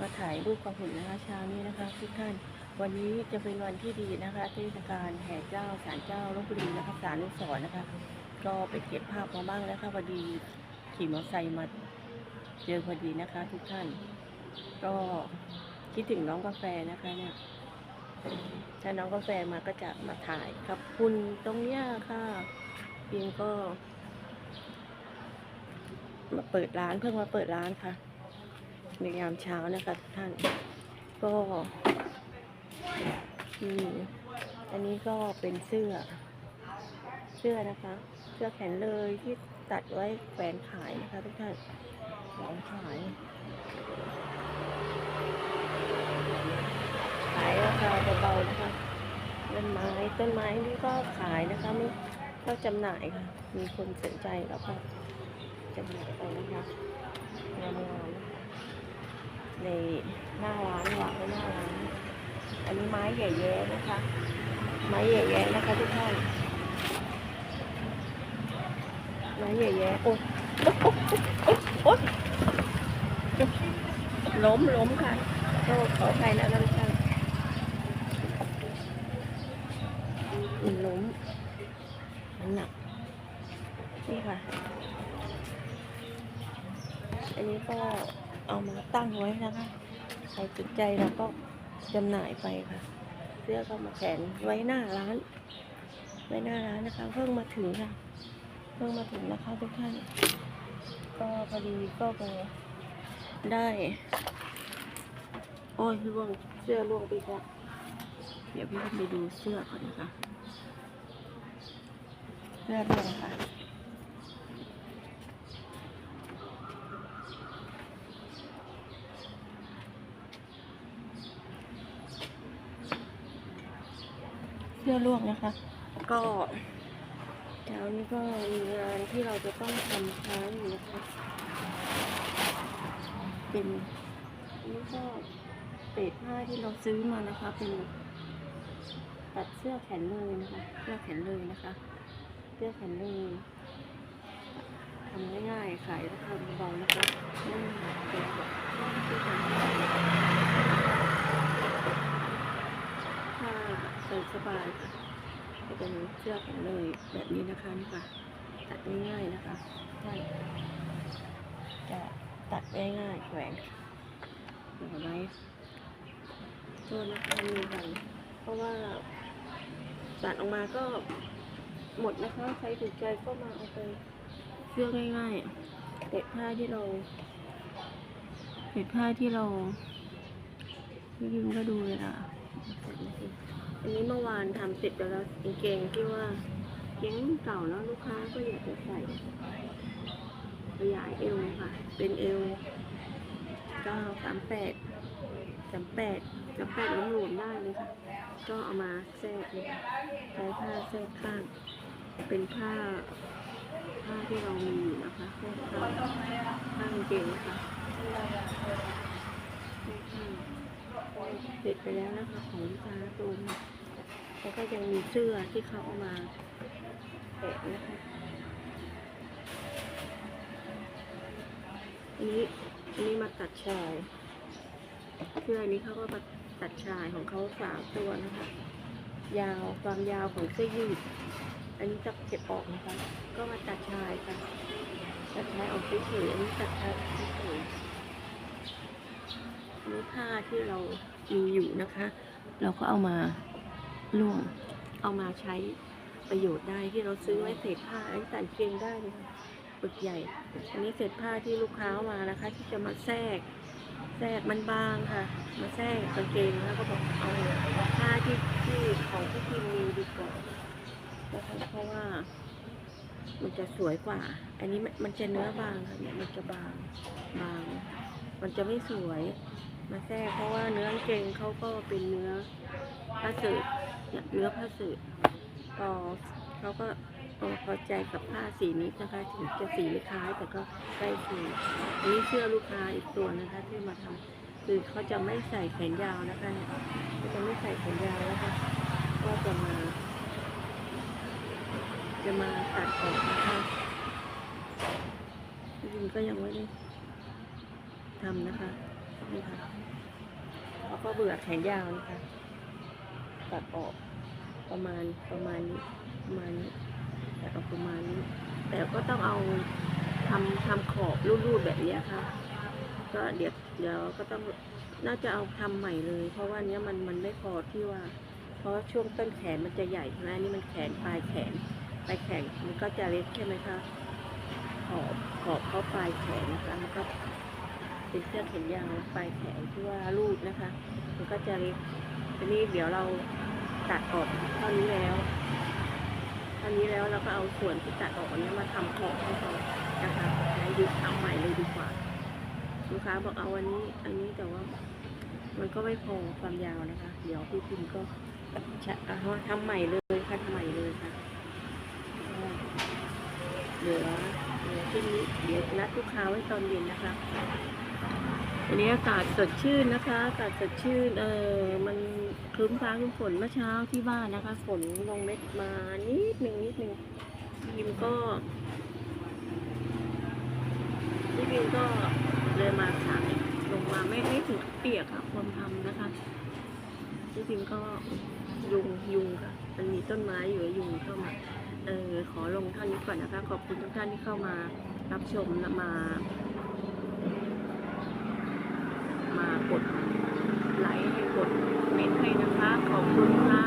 มาถ่ายรูปกับหุ่นนะคะเช้านี้นะคะทุกท่าน วันนี้จะเป็นวันที่ดีนะคะเทศกาลแห่เจ้าศาลเจ้าลบบุรีนะคะศาลนุสรนะคะ ก็ไปเก็บภาพมาบ้างแล้วค่ะพอดีขี่มอเตอร์ไซค์มาเจอพอดีนะคะ ทุกท่าน ก็คิดถึงน้องกาแฟนะคะเนี่ยถ้าน้องกาแฟมาก็จะมาถ่ายกับคุณตรงเนี้ยค่ะพียงก็มาเปิดร้านเพิ่งมาเปิดร้านค่ะ ในยามเช้านะคะทุกท่าน ก็อืมอันนี้ก็เป็นเสื้อ เสื้อนะคะ เสื้อแขนเลยที่ตัดไว้แขวนขายนะคะทุกท่านแขวนขายขายราคาเบาๆนะคะต้นไม้ต้นไม้นี่ก็ขายนะคะไม่ก็จำหน่ายค่ะ มีคนสนใจแล้วก็จำหน่ายไปนะคะงามๆนะคะ ในหน้าร้านวางไว้หน้าร้านอันนี้ไม้ใหญ่แย้นะคะ ไม้ใหญ่แย้นะคะทุกท่านไม้ใหญ่แย้โอ๊ยโอ๊ยโอ๊ยโอ๊ยล้มล้มค่ะก็ขออภัยนะทุกท่านมันล้มมันหนักนี่ค่ะ อันนี้ก็ เอามาตั้งไว้นะคะ ใครสนใจเราก็จำหน่ายไปค่ะ เสื้อก็มาแขวนไว้หน้าร้าน ไว้หน้าร้านนะคะ เพิ่งมาถึงค่ะ เพิ่งมาถึงนะคะทุกท่าน ก็พอดีก็ไปได้ โอ้ยล่วงเสื้อล่วงไปแล้วเดี๋ยวพี่ไปดูเสื้อก่อนนะคะเสื้อล่วงค่ะ เสื้อลวกนะคะ ก็แถวนี้ก็มีงานที่เราจะต้องทำค้างอยู่นะคะ เป็นนนี่ก็เศษผ้าที่เราซื้อมานะคะ เป็นตัดเสื้อแขนเลยนะคะเสื้อแขนเลยนะคะเสื้อแขนเลยทำง่ายๆขายราคาเบาๆนะคะไม่เป็นแบบผ้าใส่สบายค่ะจะเป็นเสื้อแขนเลยแบบ นี้นะคะนี่ค่ะ ตัดง่ายๆนะคะใช่จะตัดง่ายๆแขวนเดี๋ยวไว้ตัวนะคะมีกันเพราะว่าตัดออกมาก็หมดนะคะ ใครถูกใจก็มาเอาไปเสื้อง่ายๆเด็ดผ้าที่เราเด็ดผ้าที่เราพี่ยิมก็ดูเลยอะอันนี้เมื่อวานทำเสร็จไปแล้วกางเกงที่ว่า เกงเก่าแล้วลูกค้าก็อยากจะใส่ขยายเอวค่ะ เป็นเอวเก้าสามแปดสามแปดสามแปดรวมได้เลยค่ะ ก็เอามาแทรกเลยใช้ผ้าแทรกข้าง เป็นผ้าผ้าที่เรามีอยู่นะคะแทรกข้างข้างกางเกงนะคะแทรกข้างเสร็จไปแล้วนะคะของลูกค้าตูนแล้วก็ยังมีเสื้อที่เขาเอามา แปะนะคะอันนี้อันนี้มาตัดชายเสื้ออันนี้เขาก็มาตัดชายของเขาสามตัวนะคะ ยาวความยาวของเสื้อยืด อันนี้จะเก็บออกนะคะ ก็มาตัดชายค่ะ ตัดชายออกเฉยๆอันนี้ตัดชายออกเฉยๆอันนี้ผ้าที่เรามีอยู่นะคะ เราก็เอามาล่วง เอามาใช้ ประโยชน์ได้ที่เราซื้อไว้เศษผ้าอันนี้ตัดเกงได้เลยปึกใหญ่ อันนี้เศษผ้าที่ลูกค้ามานะคะ ที่จะมาแทรก แทรกมันบางค่ะ มาแทรกกางเกงแล้วก็บอกเอาผ้าที่ที่ของที่ทีมมีดีกว่านะคะเพราะว่า มันจะสวยกว่า อันนี้มันจะเนื้อบางค่ะเนี่ยมันจะบางบาง มันจะไม่สวยมาแทรกเพราะว่าเนื้อกางเกงเขาก็เป็นเนื้อผ้าสืบเนี่ยเนื้อผ้าสืบ พอเขาก็เออพอใจกับผ้าสีนี้นะคะถึงจะสีไม่คล้ายแต่ก็ใกล้เคียงอันนี้เสื้อลูกค้าอีกตัวนะคะที่มาทำคือเขาจะไม่ใส่แขนยาวนะคะเนี่ยเขาจะไม่ใส่แขนยาวนะคะก็จะมา จะมาตัดออกนะคะจริงก็ยังไม่ได้ทำนะคะนี่ค่ะแล้วก็เบื่อแขนยาวนะคะตัดออก ประมาณประมาณนี้ประมาณนี้ตัดออกประมาณนี้ แต่ก็ต้องเอาทำทำขอบรูดๆแบบเนี้ยค่ะ ก็เดี๋ยวเดี๋ยวก็ต้องน่าจะเอาทำใหม่เลย เพราะว่าเนี้ยมันมันไม่พอที่ว่า เพราะช่วงต้นแขนมันจะใหญ่ใช่ไหมนี่มันแขนปลายแขนปลายแขนมันก็จะเล็กใช่ไหมคะขอบขอบเข้าปลายแขนนะคะมันก็เป็นเสื้อแขนยาวปลายแขนที่ว่ารูดนะคะ มันก็จะเล็กทีนี้เดี๋ยวเรา ตัดออกเท่านี้แล้วเท่านี้แล้วเราก็เอาส่วนที่ตัดออกอันนี้มาทำขอบให้เขานะคะแล้วยึดทำใหม่เลยดีกว่าลูกค้าบอกเอาอันนี้ อันนี้แต่ว่า มันก็ไม่พอความยาวนะคะ เดี๋ยวพี่พิมก็จะเอาทำใหม่เลยค่ะทำใหม่เลยค่ะเหลือเหลือที่นี้เดี๋ยวนัดลูกค้าไว้ตอนเย็นนะคะ วันนี้อากาศสดชื่นนะคะ อากาศสดชื่น เออมันครึ้มฟ้าครึ้มฝนเมื่อเช้าที่บ้านนะคะ ฝนลงเม็ดมานิดหนึ่งนิดหนึ่งพิมก็พี่พิมก็เลยมาสายลงมาไม่ไม่ถึงเปียกค่ะความทำนะคะพี่พิมก็ยุงยุงค่ะ มันมีต้นไม้อยู่ยุงเข้ามาเออขอลงเท่านี้ก่อนนะคะ ขอบคุณทุกท่านที่เข้ามารับชมและมา มากดไลค์ให้กดเมนให้นะคะ ขอบคุณค่ะ